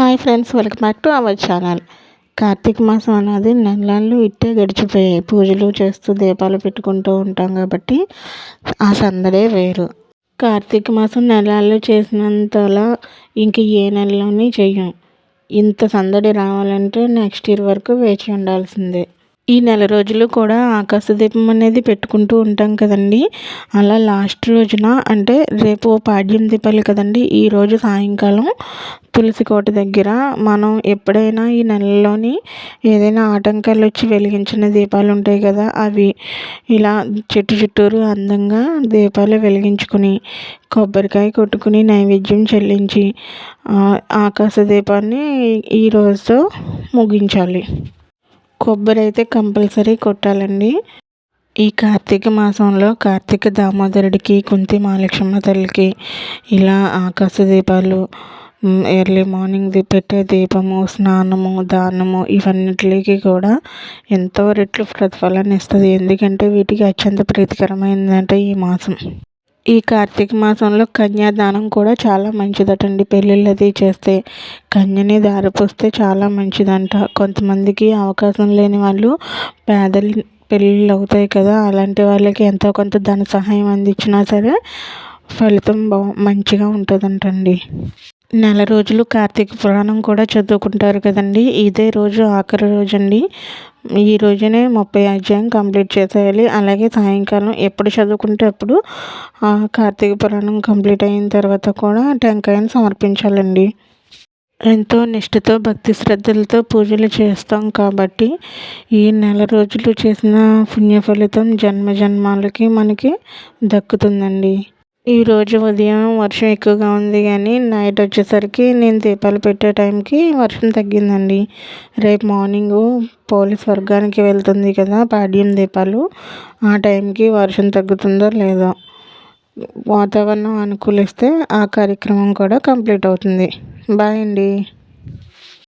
Hi friends welcome back to our channel. Karthika మాసం అనేది నెలలు ఇట్టే గడిచిపోయాయి పూజలు చేస్తూ దీపాలు పెట్టుకుంటూ ఉంటాం కాబట్టి ఆ సందడే వేరు. కార్తీక మాసం నెలలు చేసినంతలా ఇంక ఏ నెలలోని చెయ్యం. ఇంత సందడి రావాలంటే నెక్స్ట్ ఇయర్ వరకు వేచి ఉండాల్సిందే. ఈ నెల రోజులు కూడా ఆకాశ దీపం అనేది పెట్టుకుంటూ ఉంటాం కదండి. అలా లాస్ట్ రోజున అంటే రేపు పాడ్యం దీపాలు కదండి. ఈరోజు సాయంకాలం తులసి కోట దగ్గర మనం ఎప్పుడైనా ఈ నెలలోని ఏదైనా ఆటంకాలు వచ్చి వెలిగించిన దీపాలు ఉంటాయి కదా అవి ఇలా చెట్టు చుట్టూరు అందంగా దీపాలు వెలిగించుకుని కొబ్బరికాయ కొట్టుకుని నైవేద్యం చెల్లించి ఆకాశ దీపాన్ని ఈ ముగించాలి. కొబ్బరి అయితే కంపల్సరీ కొట్టాలండి. ఈ కార్తీక మాసంలో కార్తీక దామోదరుడికి కుంతి మహాలక్ష్మ తల్లికి ఇలా ఆకాశ దీపాలు ఎర్లీ మార్నింగ్ పెట్టే దీపము స్నానము దానము ఇవన్నిటికి కూడా ఎంతో రెట్లు ప్రతిఫలాన్ని ఇస్తుంది. ఎందుకంటే వీటికి అత్యంత ప్రీతికరమైందంటే ఈ మాసం. ఈ కార్తీక మాసంలో కన్యాదానం కూడా చాలా మంచిదటండి. పెళ్ళిళ్ళు అది చేస్తే కన్యని దారిపోస్తే చాలా మంచిదంట. కొంతమందికి అవకాశం లేని వాళ్ళు పేదలు పెళ్ళిళ్ళు అవుతాయి కదా అలాంటి వాళ్ళకి ఎంతో కొంత ధన సహాయం అందించినా సరే ఫలితం బా మంచిగా ఉంటుందంటండి. నెల రోజులు కార్తీక పురాణం కూడా చదువుకుంటారు కదండి. ఇదే రోజు ఆఖరి రోజు అండి ఈ రోజునే ముప్పై అధ్యాయం కంప్లీట్ చేసేయాలి. అలాగే సాయంకాలం ఎప్పుడు చదువుకుంటే అప్పుడు కార్తీక పురాణం కంప్లీట్ అయిన తర్వాత కూడా టెంకాయను సమర్పించాలండి. ఎంతో నిష్ఠతో భక్తి శ్రద్ధలతో పూజలు చేస్తాం కాబట్టి ఈ నెల రోజులు చేసిన పుణ్య ఫలితం జన్మ జన్మాలకి మనకి దక్కుతుందండి. ఈరోజు ఉదయం వర్షం ఎక్కువగా ఉంది కానీ నైట్ వచ్చేసరికి నేను దీపాలు పెట్టే టైంకి వర్షం తగ్గిందండి. రేపు మార్నింగ్ పోలీస్ వర్గానికి వెళ్తుంది కదా పాడ్యం దీపాలు. ఆ టైంకి వర్షం తగ్గుతుందో లేదో వాతావరణం అనుకూలిస్తే ఆ కార్యక్రమం కూడా కంప్లీట్ అవుతుంది. బాయ్ అండి.